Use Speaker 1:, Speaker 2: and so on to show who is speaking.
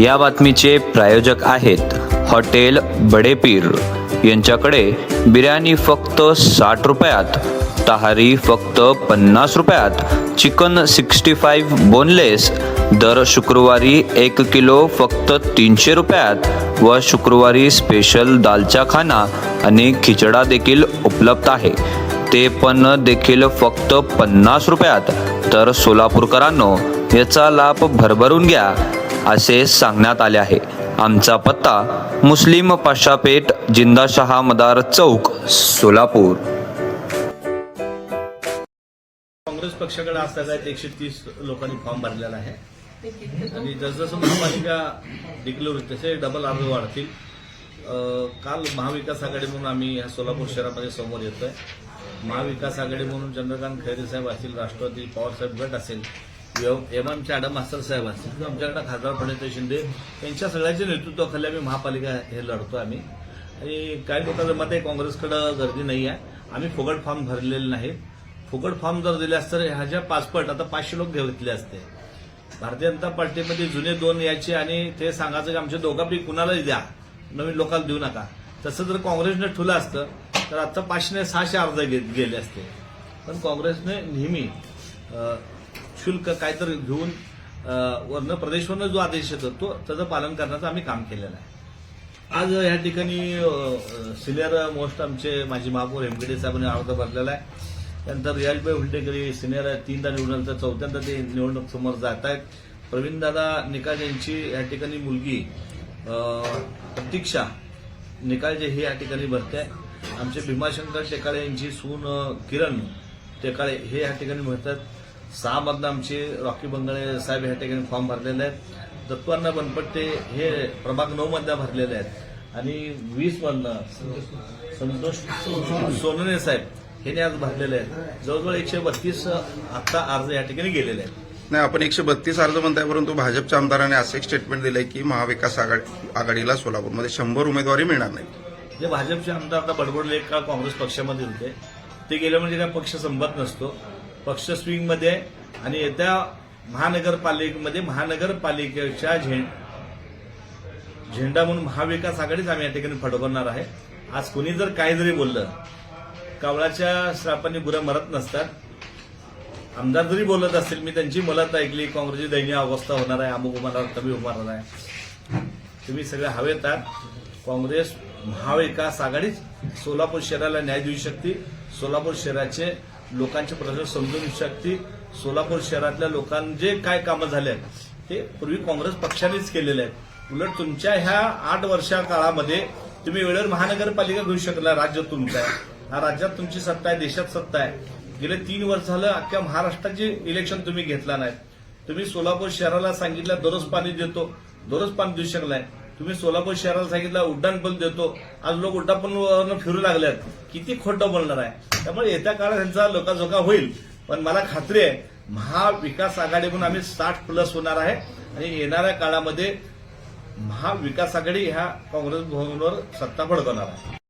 Speaker 1: या बातमीचे प्रायोजक आहेत हॉटेल बडेपीर. यांच्याकडे बिर्याणी फक्त साठ रुपयात तहारी फक्त पन्नास रुपयात चिकन सिक्स्टी फाईव्ह बोनलेस दर शुक्रवारी एक किलो फक्त तीनशे रुपयात व शुक्रवारी स्पेशल दालचा खाना आणि खिचडा देखील उपलब्ध आहे. ते पण देखील फक्त पन्नास रुपयात. तर सोलापूरकरांनो याचा लाभ भरभरून घ्या. असे सांगण्यात आले आहे. आमचा पत्ता मुस्लिम पाशापेठ जिंदाशहा मदार चौक सोलापूर.
Speaker 2: काँग्रेस पक्षाकडे आज सगळ्यात एकशे तीस लोकांनी फॉर्म भरलेला आहे. आणि जसजसं महापालिका डिक्लेअर होईल तसे डबल अर्ज वाढतील. काल महाविकास आघाडी म्हणून आम्ही ह्या सोलापूर शहरामध्ये समोर येतोय. महाविकास आघाडी म्हणून चंद्रकांत खैरे साहेब असतील राष्ट्रवादी पवारसाहेब गट असेल एम एमचे आडम मास्तर साहेब असतील. किंवा आमच्याकडे खासदार प्रणित शिंदे यांच्या सगळ्याच्या नेतृत्वाखाली आम्ही महापालिका हे लढतो आम्ही. आणि काही लोकांचं मत आहे काँग्रेसकडं गर्दी नाही आहे. आम्ही फुकट फॉर्म भरलेले नाहीत फुकट फॉर्म जर दिले असतं ह्याच्या पासपोर्ट आता पाचशे लोक घेतले असते. भारतीय जनता पार्टीमध्ये जुने दोन यायचे आणि ते सांगायचं की आमच्या दोघांपैकी कुणालाही द्या. नवीन लोकांना देऊ नका. तसं जर काँग्रेसनं ठुलं असतं तर आता पाचशे सहाशे अर्ज गे- गेले असते. पण काँग्रेसने नेहमी शुल्क काहीतरी घेऊन वरनं प्रदेशवरनं जो आदेश येतो तो त्याचं पालन करण्याचं आम्ही काम केलेलं आहे. आज या ठिकाणी सिनियर मोस्ट आमचे माजी महापौर हेमगडे साहेबांनी अर्ज भरलेला आहे. त्यानंतर रियालबाई हुलटेकरी सिनियर तीनदा निवडून तर चौथ्यांदा ते निवडणूक समोर जात आहेत. प्रवीणदादा निकाल यांची या ठिकाणी मुलगी प्रतीक्षा निकालजे हे या ठिकाणी भरते आहे. आमचे भीमाशंकर टेकाळे यांची सून किरण टेकाळे हे या ठिकाणी भरतात. सहा मधनं आमचे रॉकी बंगळे साहेब या ठिकाणी फॉर्म भरलेले आहेत. दत्वांना बनपट्टे हे प्रभाग नऊ मधल्या भरलेले आहेत. आणि वीस मधनं संतोष सोनने साहेब हे आज भरलेले आहेत. जवळजवळ एकशे बत्तीस आता अर्ज या ठिकाणी गेलेले आहेत.
Speaker 3: नाही आपण एकशे बत्तीस अर्ज म्हणताय परंतु भाजपच्या आमदारांनी असं एक स्टेटमेंट दिलंय की महाविकास आघाडी आघाडीला सोलापूरमध्ये शंभर उमेदवारी मिळणार नाही.
Speaker 2: जे भाजपचे आमदार आता बडबडले एक काळ काँग्रेस पक्षामध्ये होते ते गेले म्हणजे काय पक्ष संपत नसतो. पक्ष स्विंगमध्ये आणि येत्या महानगरपालिकेमध्ये महानगरपालिकेच्या झेंड झेंडा म्हणून महाविकास आघाडीच आम्ही या ठिकाणी फडकवणार आहे. आज कुणी जर काही जरी बोललं कावळाच्या श्रापाने गुरं मरत नसतात. आमदार जरी बोलत असतील मी त्यांची मलत ऐकली काँग्रेसची दयनीय अवस्था होणार आहे अमुक उभारणार तमी उभारणार आहे. तुम्ही सगळे हवेत आहात. काँग्रेस महाविकास आघाडीच सोलापूर शहराला न्याय देऊ शकते. सोलापूर शहराचे लोकांचे प्रश्न समजून शकते सोलापूर शहरातल्या लोकांचे जे काय कामं झाले आहेत ते पूर्वी काँग्रेस पक्षानेच केलेले आहेत. उलट तुमच्या ह्या आठ वर्षा काळामध्ये तुम्ही वेळेवर महानगरपालिका घेऊ शकला राज्य तुमचं आहे. हा राज्यात तुमची सत्ता आहे देशात सत्ता आहे. गेले तीन वर्ष झालं अख्ख्या महाराष्ट्राचे इलेक्शन तुम्ही घेतला नाही तुम्ही सोलापूर शहराला सांगितलं दररोज पाणी देतो दररोज पाणी देऊ शकलाय. तुम्ही सोलापूर शहराला सांगितलं उड्डाण पण देतो. आज लोक उड्डाण फिरू लागल्यात. किती खोटं बोलणार आहे? त्यामुळे येत्या काळात त्यांचा लोकाझोका होईल. पण मला खात्री आहे महाविकास आघाडी म्हणून आम्ही साठ प्लस होणार आहे. आणि येणाऱ्या काळामध्ये महाविकास आघाडी ह्या काँग्रेस भवनवर सत्ता फडकवणार आहे.